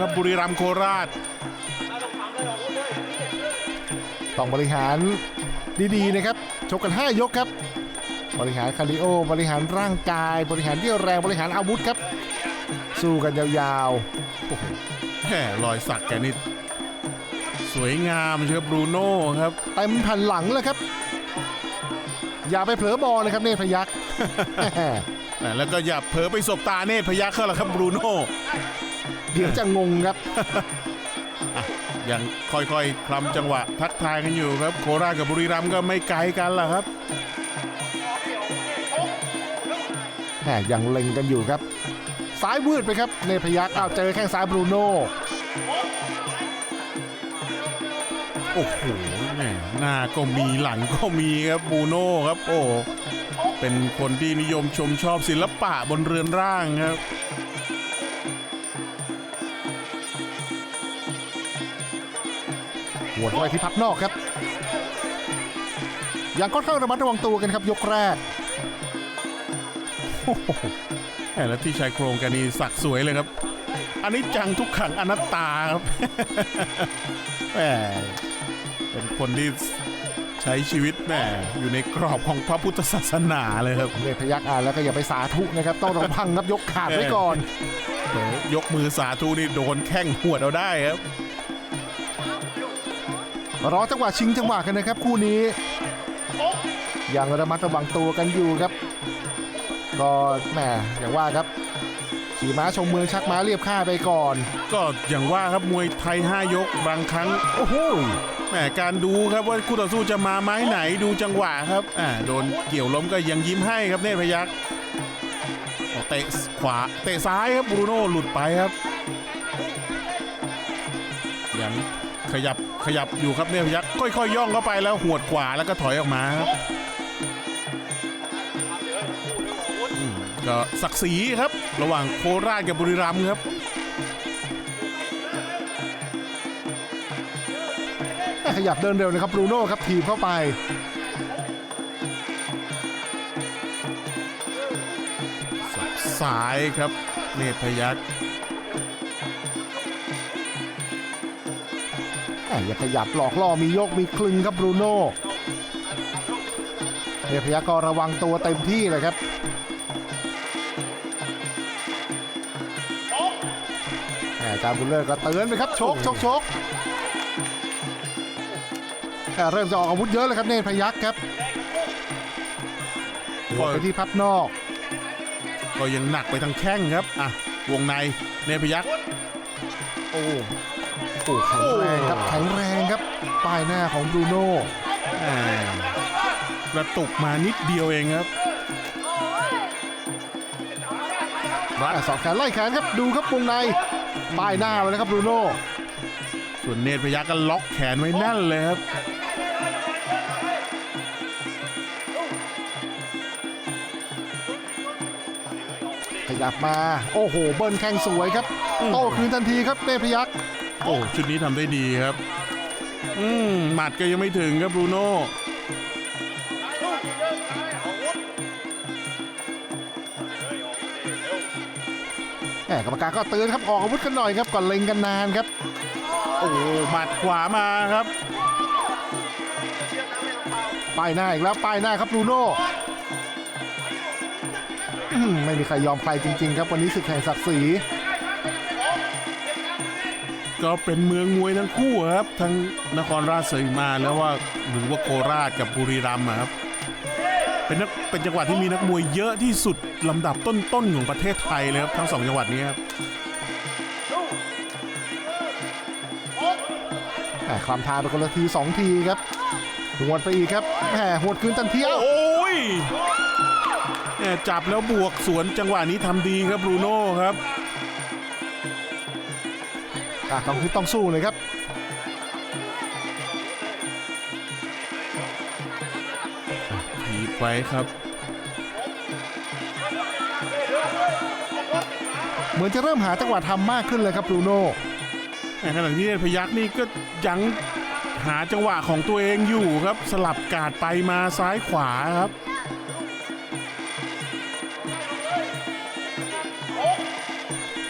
ครับบุรีรัมย์โคราช ต้องบริหารดีๆนะครับชกกัน 5 ยกครับ บริหารคาร์ดิโอ บริหารร่างกาย บริหารเรี่ยวแรงบริหารอาวุธครับ สู้กันยาวแหมรอยสักแกนี่สวยงามเชียวบรูโน่ครับๆเต็มแผ่นหลังเลยครับ อย่าไปเผลอบอลนะครับเนตรพยักษ์แหมแล้วก็อย่าเผลอไปสบตาเนตรพยักเข้าละครับบรูโน่ เดี๋ยวจะงงครับยังค่อยๆคลำจังหวะทักทายกันอยู่ครับ โคราชกับบุรีรัมย์ก็ไม่ไกลกันล่ะครับแหมยังเล็งกันอยู่ครับ ซ้ายวืดไปครับเนตรพยักษ์อ้าวเจอแข้งซ้ายบรูโน่โอ้โหแหมหน้าก็มีหลังก็มีครับบรูโน่ครับ โอ้ เป็นคนที่นิยมชมชอบศิลปะบนเรือนร่างครับ หัวเข้าไปที่พับนอกครับยังค่อนข้างระมัดระวังตัวกันครับยกแรกแหมแล้วที่ชายโครงแกนี่สักสวยเลยครับ อันนี้จังทุกขังอนัตตาครับแหมเป็นคนที่ใช้ชีวิตแหมอยู่ในกรอบของพระพุทธศาสนาเลยครับเนตรพยักอ่านแล้วก็อย่าไปสาธุนะครับต้องระวังครับยกขาดไว้ก่อนเผลอยกมือสาธุนี่โดนแข้งหวดเอาได้ครับ รอจังหวะชิงจังหวะกันนะครับคู่นี้ยังระมัดระวังตัวกันอยู่ครับ ก็แหมอย่างว่าครับขี่ม้าชมเมืองชักม้าเรียบค่ายไปก่อน ก็อย่างว่าครับมวยไทย 5 ยกบางครั้ง โอ้โหแหมการดูครับว่าคู่ต่อสู้จะมาไม้ไหนดูจังหวะครับอ่าโดนเกี่ยวล้มก็ยังยิ้มให้ครับเนตรพยักษ์อ๋อเตะขวาเตะซ้ายครับบรูโน่หลุดไปครับยัง ขยับขยับอยู่ครับเนตรพยักษ์ค่อยๆย่องเข้าไปแล้วหวดขวาแล้วก็ถอยออกมาครับอืมก็ศักดิ์ศรีครับ ระหว่างโคราชกับบุรีรัมย์ครับ ขยับเดินเร็วนะครับบรูโน่ครับทีบเข้าไป สับซ้ายครับเนตรพยัก อย่าขยับหลอกล่อมีโยกมีคลึงครับบรูโน่เทพยากรระวังตัวเต็มที่เลยครับแหม่อาจารย์บุญเลิศก็เตือนไปครับชกชกชกเริ่มจะออกอาวุธเยอะเลยครับเนตรพยักษ์ครับหัวไปที่พับนอก ก็ยังหนักไปทางแข้งครับอะวงในเนตรพยักษ์โอ้ โอ้แข็งแรงครับแข็งแรงครับป้ายหน้าของบรูโน่แหมกระตุกมานิดเดียวเองครับรัดอะสองแขนไล่แขนครับดูครับวงในป้ายหน้าเลยนะครับบรูโน่ส่วนเนตรพยักษ์ก็ล็อกแขนไว้แน่นเลยครับขยับมา โอ้โห เบิ้ลแข้งสวยครับ โต้คืนทันทีครับเนพยักษ์ โอ้ชุดนี้ทำได้ดีครับ อืมหมัดก็ยังไม่ถึงครับบรูโน่แหมกรรมการก็เตือนครับออกอาวุธกันหน่อยครับก่อนเล็งกันนานครับ โอ้หมัดขวามาครับป้ายหน้าอีกแล้วป้ายหน้าครับบรูโน่อื้อหือไม่มีใครยอมใครจริง ๆ ครับวันนี้ศึกแห่งศักดิ์ศรี ก็เป็นเมืองมวยทั้งคู่ครับ ทั้งนครราชสีมาแล้วว่าหรือว่าโคราชกับบุรีรัมย์อะครับเป็นนักเป็นจังหวัดที่มีนักมวยเยอะที่สุดลำดับต้นๆของประเทศไทยเลยครับทั้งสองจังหวัดนี้ครับแหมคลำทางไปคนละทีสองทีครับหวดไปอีกครับแหมหวดคืนทันทีเอ้าโอ้ยแหม่จับแล้วบวกสวนจังหวะนี้ทำดีครับบรูโน่ครับ อะต้องคือต้องสู้เลยครับถีบไว้ครับ เหมือนจะเริ่มหาจังหวะทำมากขึ้นเลยครับบรูโน่ในขณะที่เนตรพยักษ์นี่ก็ยังหาจังหวะของตัวเองอยู่ครับ สลับกาดไปมาซ้ายขวาครับ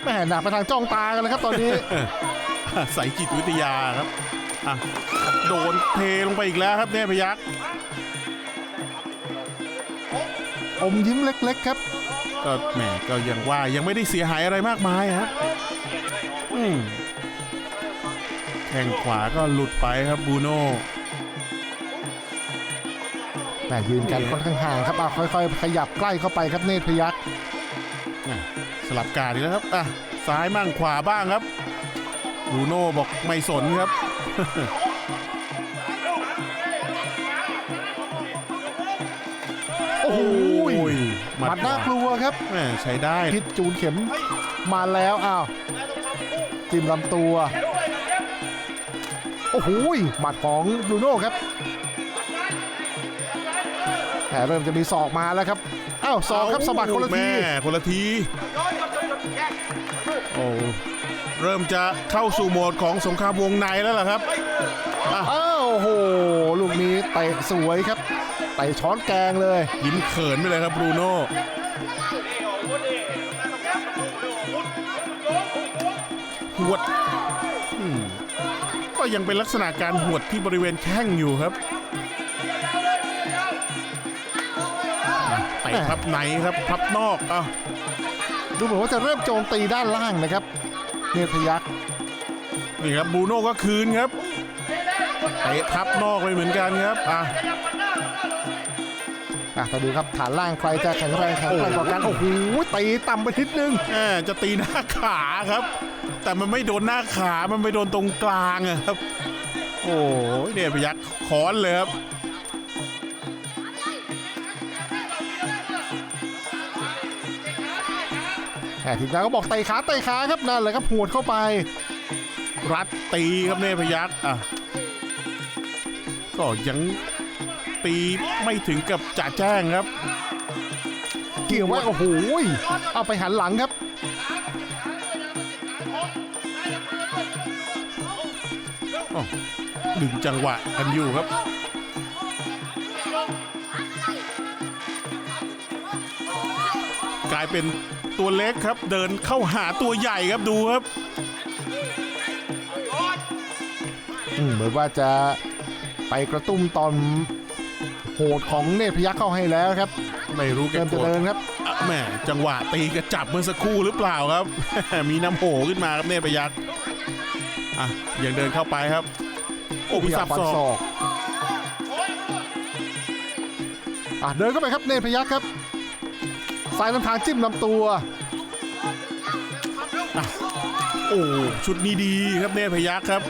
แม่หนักไปทางจ้องตากันแล้วครับตอนนี้ ใส่จิตวิทยาครับอะโดนเทลงไปอีกแล้วครับเนพยักษ์อมยิ้มเล็ก ๆ ครับ ก็แหมก็ยังว่ายังไม่ได้เสียหายอะไรมากมายครับอืมแข้งขวาก็หลุดไปครับบูโน่แต่ยืนกันค่อนข้างห่างครับอะค่อย ๆ ขยับใกล้เข้าไปครับเนตรพยักษ์อะ สลับการอีกแล้วครับอะซ้ายมั่งขวาบ้างครับบูโน่บอกไม่สนครับ โอ้โหหหมัดน่ากลัวครับแหมใช้ได้พิษจูนเข็มมาแล้วอ้าวจิ้มลำตัว โอ้โหหมัดของบรูโน่ครับแต่เริ่มจะมีศอกมาแล้วครับ อ้าวศอกครับสะบัดคนละที แม่คนละที โอ้เริ่มจะเข้าสู่โหมดของสงครามวงในแล้วล่ะครับ อ้าวโอ้โห ลูกนี้เตะสวยครับเตะช้อนแกงเลย ยิ้มเขินไปเลยครับบรูโน่หวดอืมก็ยังเป็นลักษณะการหวดที่บริเวณแข้งอยู่ครับ ไปพับไหนครับพับนอกอ้าวดูเหมือนว่าจะเริ่มโจมตีด้านล่างนะครับเนตรพยักษ์นี่ครับบรูโน่ก็คืนครับเตะพับนอกไปเหมือนกันครับอะอะแต่ดูครับฐานล่างใครจะแข็งแรงแข็งแกร่งกว่ากันโอ้โหตีต่ำไปนิดนึงแหมจะตีหน้าขาครับ แต่มันไม่โดนหน้าขามันไปโดนตรงกลางอะครับ โอ้ยเดชพยักคอนเลยครับ แหมทีมงานก็บอกเตะขาเตะขาครับนั่นแหละครับหัวดเข้าไป รัดตีครับเนพยักษ์อะก็ยังตีไม่ถึงกับจ่าแจ้งครับ เกี่ยวไว้โอ้โหเอาไปหันหลังครับดึงจังหวะกันอยู่ครับกลายเป็น ตัวเล็กครับ เดินเข้าหาตัวใหญ่ครับดูครับอืมเหมือนว่าจะไปกระตุ้มตอนโหดของเนตรพยักษ์เข้าให้แล้วครับ ไม่รู้แกเริ่มโกรจะธเดินครับอะแหมจังหวะตีกระจับเมื่อสักครู่หรือเปล่าครับ มีน้ำโหขึ้นมาครับเนตรพยักษ์อะยังเดินเข้าไปครับ โอ้พิสับฟันศอกศอกอะเดินเข้าไปครับเนตรพยักษ์ครับ สายลำทางจิ้มลำตัวโอ้ชุดนี้ดีครับเนตรพยักษ์ครับ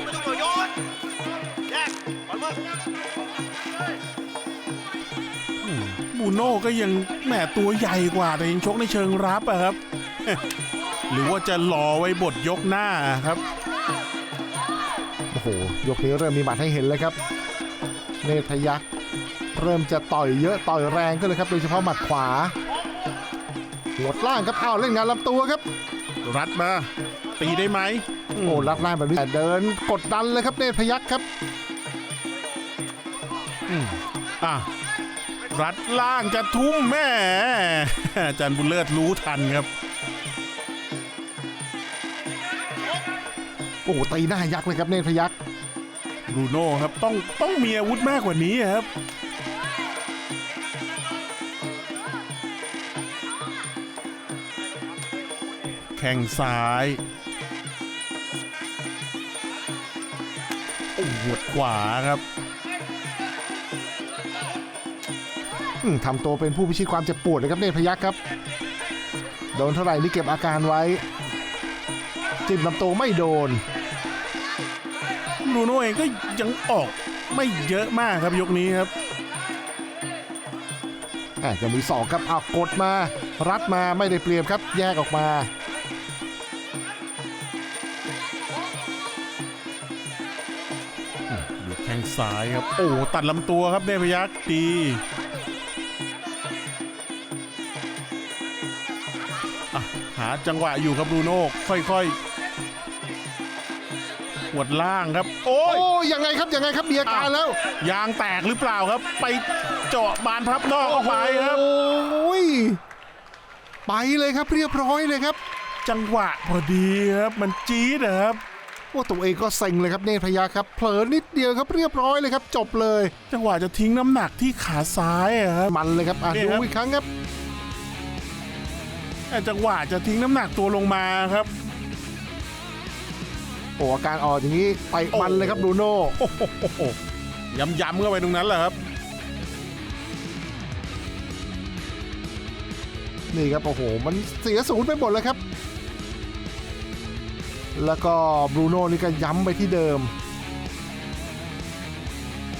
บูโน่ก็ยังแหมตัวใหญ่กว่าแต่ยังชกในเชิงรับอะครับ หรือว่าจะรอไว้บทยกหน้าครับ โอ้โห ยกนี้เริ่มมีหมัดให้เห็นเลยครับ เนตรพยักษ์เริ่มจะต่อยเยอะต่อยแรงก็เลยครับ โดยเฉพาะหมัดขวา หลดล่างครับอ้าวเล่นงานลำตัวครับ รัดมา ตีได้ไหมโอ้ลัดล่างแบบนี้แต่เดินกดดันเลยครับเนตรพยักษ์ครับอะรัดล่างจะทุ่มแม่อาจันบุญเลิศรู้ทันครับโอ้โหตีหน้ายักษ์เลยครับเนตรพยักษ์บรูโน่ครับต้องต้องมีอาวุธมากกว่านี้ครับ ข้งซ้ายโอ้หัวดขวาครับอืมทำตัวเป็นผู้พิชิตความเจ็บปวดเลยครับเนตรพยักษ์ครับโดนเท่าไหร่นี่เก็บอาการไว้ จิ้มลำตัวไม่โดนบรูโน่เองก็ยังออกไม่เยอะมากครับยกนี้ครับอะจะมีสองครับเอากดมา รัดมาไม่ได้เปรียบครับ แยกออกมา ซ้ายครับ โอ้ตัดลำตัวครับเนพยักษ์ดีอะหาจังหวะอยู่ครับบรูโน่ค่อยๆหวดล่างครับโอ้โอ้ยยังไงครับยังไงครับมีอาการแล้ว ยางแตกหรือเปล่าครับ ไปเจาะบานพับนอกออกไปครับ โอ้ยไปเลยครับเรียบร้อยเลยครับ จังหวะพอดีครับ มันจี๊ดนะครับ ว่าตัวเองก็เซ็งเลยครับเนตรพยาครับเผลอนิดเดียวครับเรียบร้อยเลยครับ จบเลย จังหวะจะทิ้งน้ำหนักที่ขาซ้ายอะครับมันเลยครับอะนี่ดูครับอีกครั้งครับแต่จังหวะจะทิ้งน้ำหนักตัวลงมาครับโอ้อาการออกอย่างนี้ไปมันเลยครับบรูโน่โอ้โหย้ำๆเข้าไปตรงนั้นแหละครับนี่ครับโอ้โห มันเสียศูนย์ไปหมดเลยครับ แล้วก็บรูโน่นี่ก็ย้ำไปที่เดิม